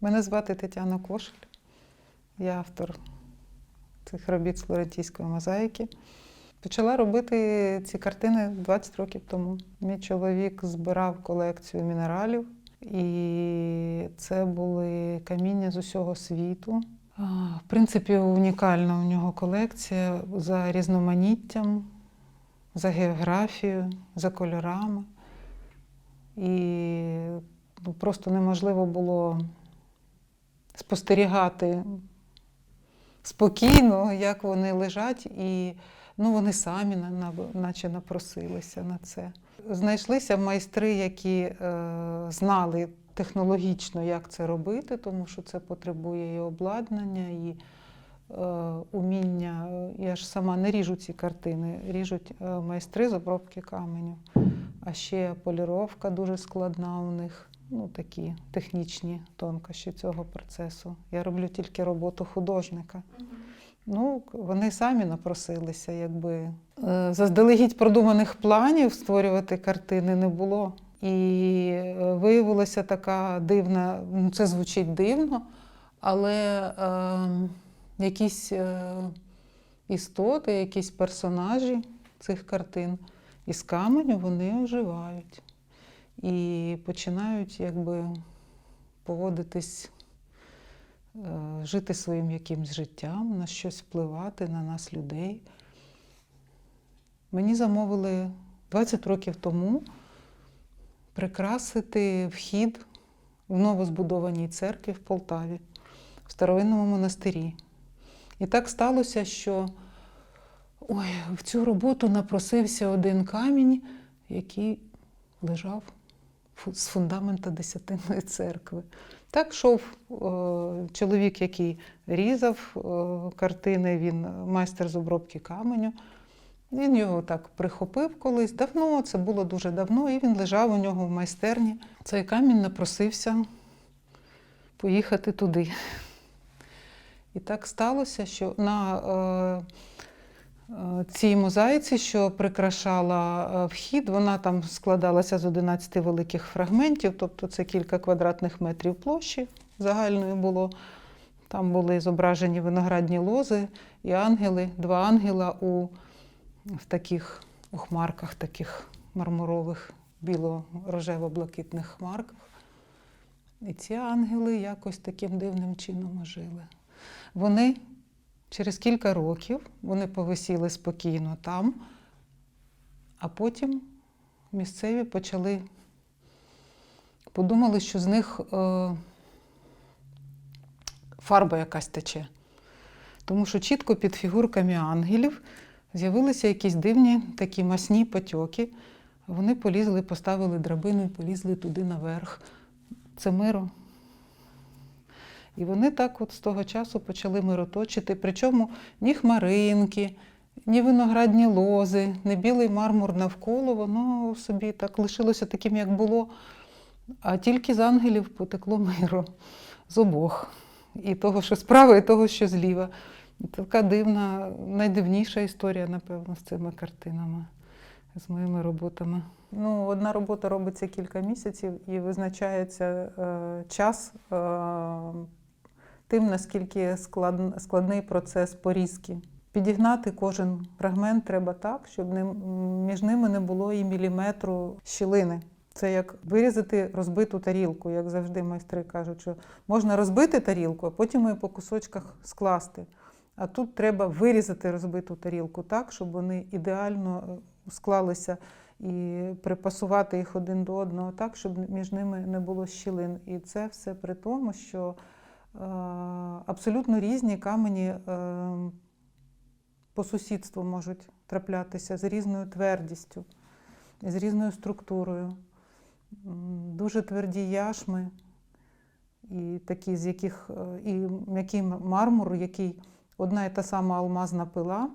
Мене звати Тетяна Кошель. Я автор цих робіт з флорентійської мозаїки. Почала робити ці картини 20 років тому. Мій чоловік збирав колекцію мінералів, і це були каміння з усього світу. В принципі, унікальна у нього колекція за різноманіттям, за географією, за кольорами. І ну, просто неможливо було спостерігати спокійно, як вони лежать, і ну, вони самі на- на- наче напросилися на це. Знайшлися майстри, які е, знали технологічно, як це робити, тому що це потребує і обладнання, і е, уміння. Я ж сама не ріжу ці картини, ріжуть е, майстри з обробки каменю. А ще поліровка дуже складна у них. Ну, такі технічні тонкощі цього процесу. Я роблю тільки роботу художника. Ну, вони самі напросилися, якби Е, заздалегідь продуманих планів створювати картини не було. І е, виявилася така дивна, ну це звучить дивно, але е, якісь е, істоти, якісь персонажі цих картин із каменю вони оживають і починають якби поводитись, е, жити своїм якимсь життям, на щось впливати, на нас, людей. Мені замовили 20 років тому прикрасити вхід в новозбудованій церкві в Полтаві, в старовинному монастирі. І так сталося, що ой, в цю роботу напросився один камінь, який лежав з фундамента Десятинної церкви. Так йшов е, чоловік, який різав е, картини, він майстер з обробки каменю. Він його так прихопив колись давно, це було дуже давно, і він лежав у нього в майстерні. Цей камінь напросився поїхати туди. І так сталося, що на е, цій мозаїці, що прикрашала е, вхід, вона там складалася з 11 великих фрагментів, тобто це кілька квадратних метрів площі загальної було. Там були зображені виноградні лози і ангели, два ангела у в таких у хмарках, таких мармурових, біло-рожево-блакитних хмарках. І ці ангели якось таким дивним чином жили. Вони через кілька років вони повисіли спокійно там, а потім місцеві почали подумали, що з них е, фарба якась тече. Тому що чітко під фігурками ангелів з'явилися якісь дивні такі масні потьоки. Вони полізли, поставили драбину і полізли туди наверх. Це миро. І вони так от з того часу почали мироточити. Причому ні хмаринки, ні виноградні лози, ні білий мармур навколо, воно собі так лишилося таким, як було. А тільки з ангелів потекло миро з обох. І того, що справа, і того, що зліва. Така дивна, найдивніша історія, напевно, з цими картинами, з моїми роботами. Ну, одна робота робиться кілька місяців і визначається е, час е, тим, наскільки складний процес порізки. Підігнати кожен фрагмент треба так, щоб між ними не було і міліметру щілини. Це як вирізати розбиту тарілку, як завжди майстри кажуть, що можна розбити тарілку, а потім її по кусочках скласти. А тут треба вирізати розбиту тарілку так, щоб вони ідеально е, склалися і припасувати їх один до одного так, щоб між ними не було щілин. І це все при тому, що абсолютно різні камені е, по сусідству можуть траплятися з різною твердістю, з різною структурою. Дуже тверді яшми, і такі, з яких е, і м'який мармур, який одна і та сама алмазна пила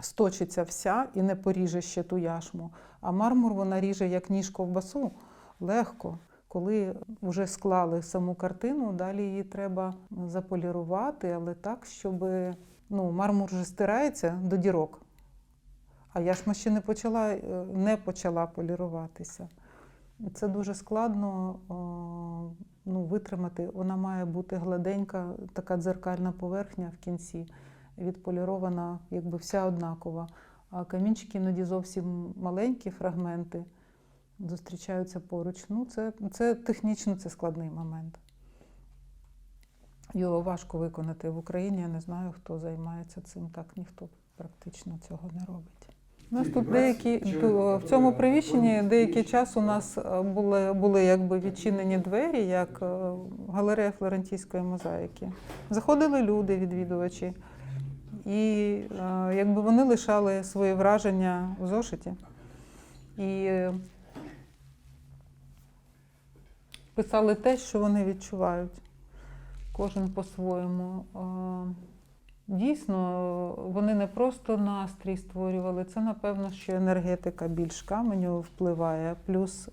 сточиться вся і не поріже ще ту яшму. А мармур вона ріже як ніж ковбасу легко. Коли вже склали саму картину, далі її треба заполірувати, але так, щоб ну, мармур вже стирається до дірок. А яшма ще не почала, е, не почала поліруватися. Це дуже складно ну, витримати, вона має бути гладенька, така дзеркальна поверхня в кінці, відполірована, якби вся однакова. А камінчики іноді зовсім маленькі фрагменти зустрічаються поруч. Ну, це, це технічно це складний момент. Його важко виконати в Україні. Я не знаю, хто займається цим. Так ніхто практично цього не робить. У нас тут деякі в цьому приміщенні деякий час у нас е, були, були якби відчинені двері, як е, галерея флорентійської мозаїки. Заходили люди, відвідувачі, і е, якби вони лишали свої враження в зошиті. І е, писали те, що вони відчувають. Кожен по-своєму. Дійсно, вони не просто настрій створювали, це, напевно, що енергетика більш каменю впливає, плюс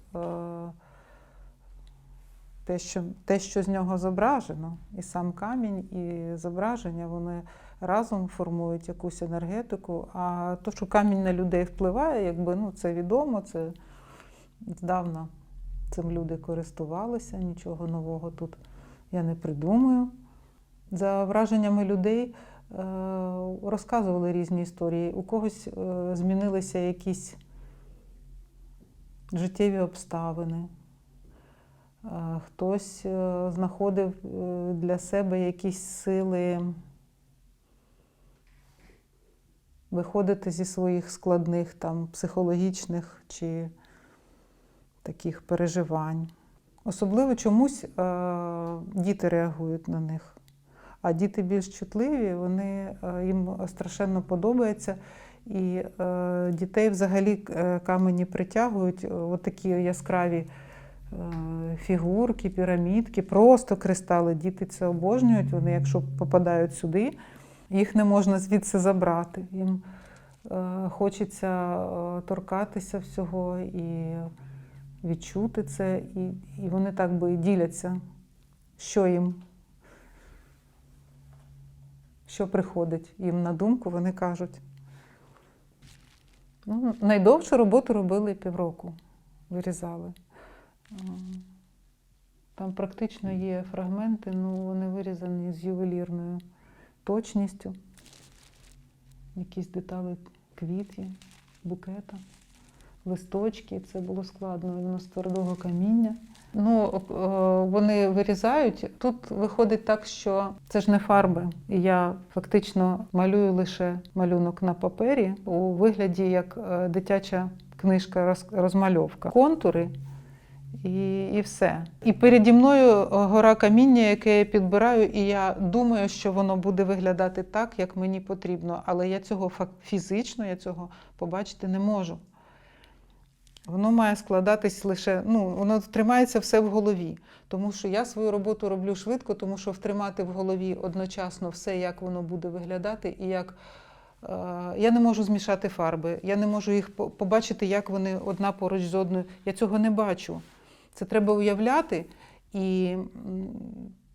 те, що, те, що з нього зображено, і сам камінь, і зображення, вони разом формують якусь енергетику. А то, що камінь на людей впливає, якби, ну, це відомо, це здавна цим люди користувалися, нічого нового тут я не придумаю. За враженнями людей е, розказували різні історії. У когось е, змінилися якісь життєві обставини. Е, Хтось знаходив для себе якісь сили виходити зі своїх складних там, психологічних чи таких переживань. Особливо чомусь е, діти реагують на них. А діти більш чутливі, вони, е, їм страшенно подобається. І е, дітей взагалі е, камені притягують е, от такі яскраві е, фігурки, пірамідки, просто кристали. Діти це обожнюють. Вони, якщо попадають сюди, їх не можна звідси забрати. Їм е, хочеться торкатися всього і відчути це, і, і вони так би діляться, що їм, що приходить їм на думку, вони кажуть. Ну, найдовшу роботу робили півроку, вирізали. Ем, Там практично є фрагменти, ну вони вирізані з ювелірною точністю. Якісь деталі квітів, букета листочки, це було складно, воно з твердого каміння. Ну, вони вирізають. Тут виходить так, що це ж не фарби. Я фактично малюю лише малюнок на папері у вигляді як е, дитяча книжка роз- розмальовка. Контури і, і все. І переді мною е, гора каміння, яке я підбираю, і я думаю, що воно буде виглядати так, як мені потрібно. Але я цього фізично я цього побачити не можу. Воно має складатись лише, ну, воно тримається все в голові. Тому що я свою роботу роблю швидко, тому що втримати в голові одночасно все, як воно буде виглядати, і як е, я не можу змішати фарби, я не можу їх побачити, як вони одна поруч з одною. Я цього не бачу. Це треба уявляти. І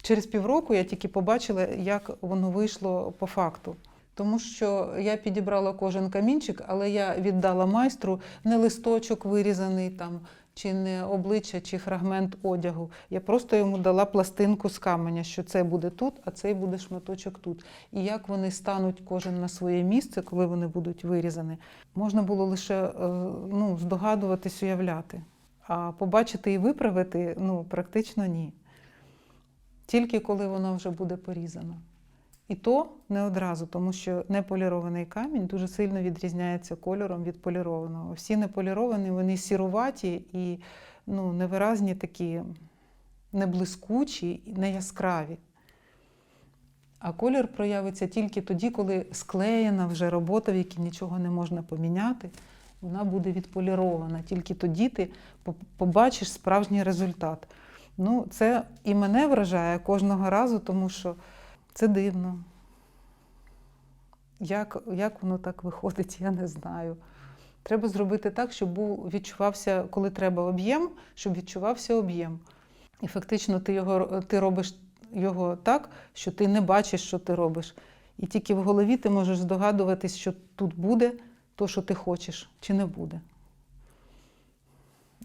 через півроку я тільки побачила, як воно вийшло по факту. Тому що я підібрала кожен камінчик, але я віддала майстру не листочок вирізаний там, чи не обличчя, чи фрагмент одягу. Я просто йому дала пластинку з каменя, що це буде тут, а цей буде шматочок тут. І як вони стануть кожен на своє місце, коли вони будуть вирізані, можна було лише е, ну, здогадуватись, уявляти. А побачити і виправити ну, практично ні. Тільки коли воно вже буде порізано. І то не одразу, тому що неполірований камінь дуже сильно відрізняється кольором від полірованого. Всі неполіровані, вони сіруваті і ну, невиразні такі, не блискучі, не. А колір проявиться тільки тоді, коли склеєна вже робота, в якій нічого не можна поміняти, вона буде відполірована. Тільки тоді ти побачиш справжній результат. Ну, це і мене вражає кожного разу, тому що це дивно. Як, як воно так виходить, я не знаю. Треба зробити так, щоб був, відчувався, коли треба об'єм, щоб відчувався об'єм. І фактично ти, його, ти робиш його так, що ти не бачиш, що ти робиш. І тільки в голові ти можеш здогадуватись, що тут буде то, що ти хочеш, чи не буде.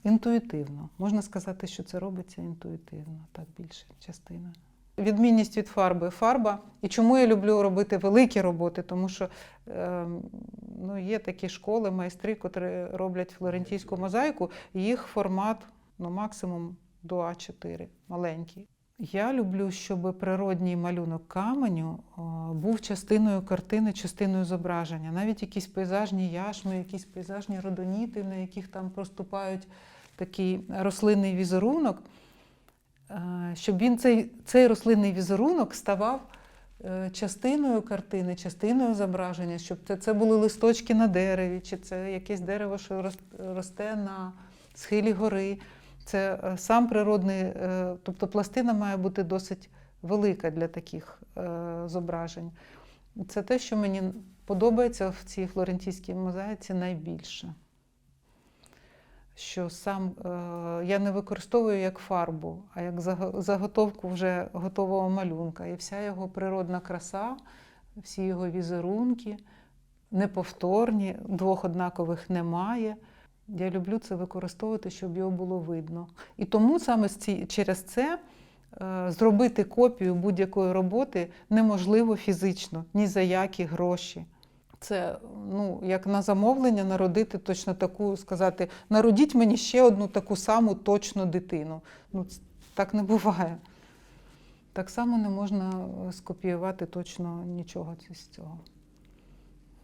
інтуїтивно. Можна сказати, що це робиться інтуїтивно, так більше частина. Відмінність від фарби фарба. І чому я люблю робити великі роботи? Тому що е, ну, є такі школи, майстри, котрі роблять флорентійську мозаїку, їх формат ну, максимум до А4, маленький. Я люблю, щоб природній малюнок каменю був частиною картини, частиною зображення. Навіть якісь пейзажні яшми, якісь пейзажні родоніти, на яких там проступають такий рослинний візерунок, щоб він цей, цей рослинний візерунок ставав е, частиною картини, частиною зображення, щоб це, це були листочки на дереві, чи це якесь дерево, що росте на схилі гори. Це е, сам природний, е, тобто пластина має бути досить велика для таких е, зображень. Це те, що мені подобається в цій флорентійській мозаїці найбільше. Що сам е, я не використовую як фарбу, а як заготовку вже готового малюнка. І вся його природна краса, всі його візерунки неповторні, двох однакових немає. Я люблю це використовувати, щоб його було видно. І тому саме через це е, зробити копію будь-якої роботи неможливо фізично, ні за які гроші. Це ну, як на замовлення народити точно таку, сказати, народіть мені ще одну таку саму точну дитину. Ну, так не буває. Так само не можна е, скопіювати точно нічого з цього.